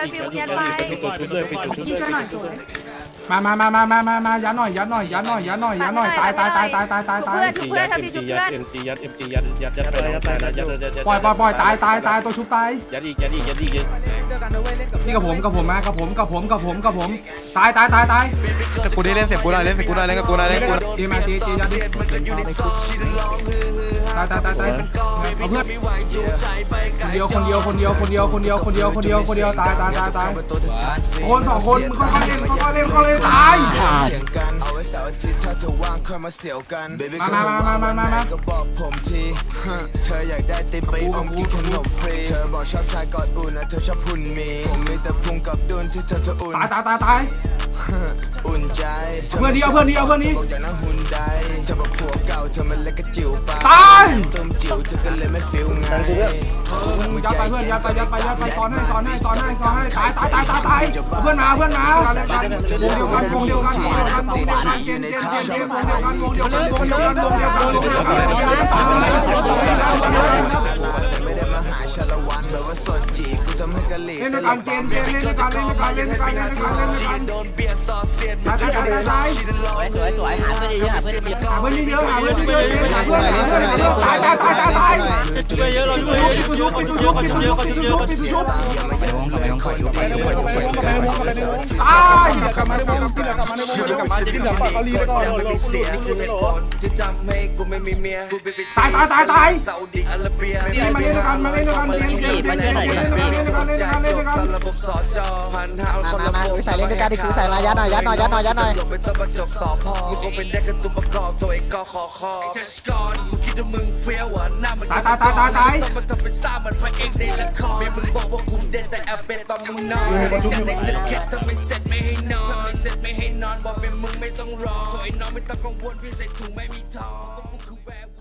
ชันฟิวยันไปชุดเลยปิดชุดพี่ช่วยหน่อยสวยมามามามามามามายัดหน่อย ยัดหน่อย ยัดหน่อย ยัดหน่อย ยัดหน่อย ตายตายตายตายตายตายตายชุบจีเพื่อยันดชัเอ็มจีชุบยัดเพื่อนเอ็มจียัดเอ็มจียัด ยัด ยัดไปยัดยัดยัดปล่อยปล่อยปล่อยตายตายตายตัวชุบตาย ยัดอีก ยัดอีก ยัดอีกยัดนี่กับผมกับผมมากับผมกับผมกับผมกับผม ตายตายตายตายกูนี่เล่นเสียงกูหน่อยเล่นเสียงกูหน่อยเล่นกับกูหน่อยเล่นกับกูหน่อยจีมาจีจียัดดิตายตายตายตายเอาเพื่อนคนเดียวคนเดียวคนเดียวคนเดียวคนเดียวคนเดียวคนเดียวคนเดียวตายตายตายตายคนสองคนค่อยๆเล่นค่อยๆเล่นค่อยๆเล่นตายเถียงกันเอาเสาร์อาทิตายมามามามามามามามเธออยากได้ติมไปอมกินขนมฟรีเธอบอกชอบชายกอดอุ่นนะเธอชอบหุ่นมีผมมีแต่พุงกับดุนที่เธอเธออุ่นตายตายตายตายอุ่น เพื่อนนี้เอาเพื่อนนี้เอาเพื่อนนี้บอกอย่างนั้นหุ่นใดเธอบอกผัวเก่าเธอมันเล็กกระจิ๋วไปตายต้มจิ๋วเธอก็เลยไม่ฟิลไงยัดไปเพื่อนยัดไปยัดไปยัดไปซ้อนให้ซ้อนให้ซ้อนให้ซ้อนให้ตายตายตายตายตายเพื่อนมาเพื่อนมาวงเดียวกันวงเดียวกันวงเดียวกันวงเดียวกันเกณฑ์เกณฑ์เกณฑ์เกณฑ์วงเดียวกันวงเดียวกันวงเดียวกันวงเดียวกันวงเดียวกันวงเดียวกันวงเดียวกันตายแต่ไม่ได้มาหาชาละวันแบบว่าสดจีกูทำให้กะหรี่เล่นด้วยกันเกณฑ์เกณฑ์เล่นด้วยกันเล่นด้วยกันเล่นด้วยกันเล่นด้วยกันเล่นด้วยกัน โดนเบียดซอเสียดตายตายตายตายสวยสวยหาเพื่อนเยอะหาเพื่อนเยอะหาเพื่อนเยอะหาเพื่อนเยอะหาเพื่อนหาเพื่อนหาเพื่อนตายตายตายตายตายชุบเยอะเราชุบเยอะปิดชุบปิดชุบปิดชุบปิดชุบปิดชุบไปวงกับไปวงกับไปวงกับไปวงกับไปวงกับตายกลับมาในวงกินกลับมาในวง กินกลับมาในวงกินกลับมาเขาลีไปก่อนไม่มีเสียคือเหตุผลที่ทำให้กูไม่มีเมียกูไปไปตายตายตายตายซาอุดิอาระเบียมาเล่นด้วยกันมาเล่นด้วยกันเกณฑ์เกณฑ์เกณฑ์เกณฑ์เล่นด้วยกันเล่นด้วยกันเล่นด้วยกันเล่นด้วยกันระบบสอจอพันห้าคนมาละมาถือใส่เล่นด้วยกันดิถือใส่มายัดหน่อยยัดหน่อยยัดหน่อยยัดหน่อยลงไปต้องมาจบสอบพอกูเป็นได้แค่ตัวประกอบตัวเองก็ขอคอไอ้เทสกอนมึงคิดว่ามึงเฟี้ยวอะหน้ามันตายตายตายตายตายต้องมาทำเป็นซ่ามันพระเอกในละครแม่มึงบอกว่ากูเด่นแต่แอบเป็นตอนมึงนอนจัดในจะเข็ดทำไมเสร็จไม่ให้นอนทำไมเสร็จไม่ให้นอนบอกเป็นมึงไม่ ต้องรอไอ้น้องไม่ต้องกังวลพี่ใส่ถุงไม่มีทอง